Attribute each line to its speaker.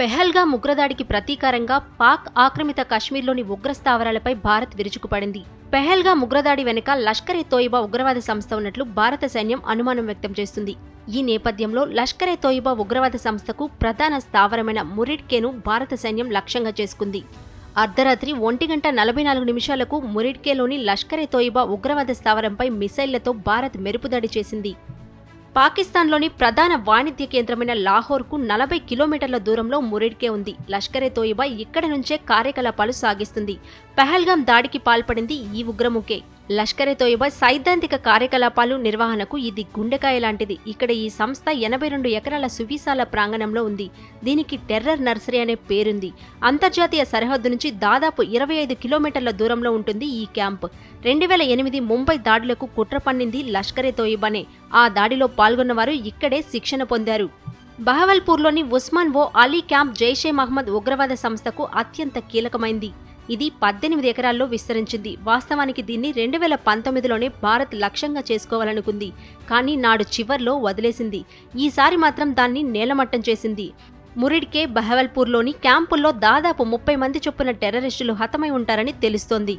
Speaker 1: పెహల్గా ఉగ్రదాడికి ప్రతీకారంగా పాక్ ఆక్రమిత కాశ్మీర్లోని ఉగ్ర స్థావరాలపై భారత్ విరుచుకుపడింది. పెహల్గా ఉగ్రదాడి వెనుక లష్కర్ ఎ తోయిబా ఉగ్రవాద సంస్థ ఉన్నట్లు భారత సైన్యం అనుమానం వ్యక్తం చేస్తుంది. ఈ నేపథ్యంలో లష్కర్ ఎ తోయిబా ఉగ్రవాద సంస్థకు ప్రధాన స్థావరమైన మురిడ్కేను భారత సైన్యం లక్ష్యంగా చేసుకుంది. అర్ధరాత్రి ఒంటి గంట నలభై నాలుగు నిమిషాలకు మురిడ్కేలోని లష్కర్ ఎ తోయిబా ఉగ్రవాద స్థావరంపై మిసైళ్ళతో భారత్ మెరుపుదాడి చేసింది. పాకిస్తాన్లోని ప్రధాన వాణిజ్య కేంద్రమైన లాహోర్కు నలభై కిలోమీటర్ల దూరంలో మురిడ్కే ఉంది. లష్కరే తోయిబా ఇక్కడ నుంచే కార్యకలాపాలు సాగిస్తుంది. పహల్గాం దాడికి పాల్పడింది ఈ ఉగ్రముఖే. లష్కరే తోయబా సైద్ధాంతిక కార్యకలాపాలు నిర్వహణకు ఇది గుండెకాయ లాంటిది ఇక్కడ ఈ సంస్థ ఎనభై రెండు ఎకరాల సువిశాల ప్రాంగణంలో ఉంది. దీనికి టెర్రర్ నర్సరీ అనే పేరుంది. అంతర్జాతీయ సరిహద్దు నుంచి దాదాపు ఇరవై ఐదు కిలోమీటర్ల దూరంలో ఉంటుంది ఈ క్యాంప్. రెండు వేల ఎనిమిది ముంబై దాడులకు కుట్ర పన్నింది లష్కరే ఎ తోయిబానే ఆ దాడిలో పాల్గొన్నవారు ఇక్కడే శిక్షణ పొందారు. బహవల్పూర్లోని ఉస్మాన్ ఓ అలీ క్యాంప్ జైషే మహమ్మద్ ఉగ్రవాద సంస్థకు అత్యంత కీలకమైంది. ఇది పద్దెనిమిది ఎకరాల్లో విస్తరించింది. వాస్తవానికి దీన్ని రెండు వేల పంతొమ్మిదిలోనే భారత్ లక్ష్యంగా చేసుకోవాలనుకుంది. కానీ నాడు చివర్లో వదిలేసింది. ఈసారి మాత్రం దాన్ని నేలమట్టం చేసింది. మురిడ్కే బహవల్పూర్లోని క్యాంపుల్లో దాదాపు ముప్పై మంది చొప్పున టెర్రరిస్టులు హతమై ఉంటారని తెలుస్తోంది.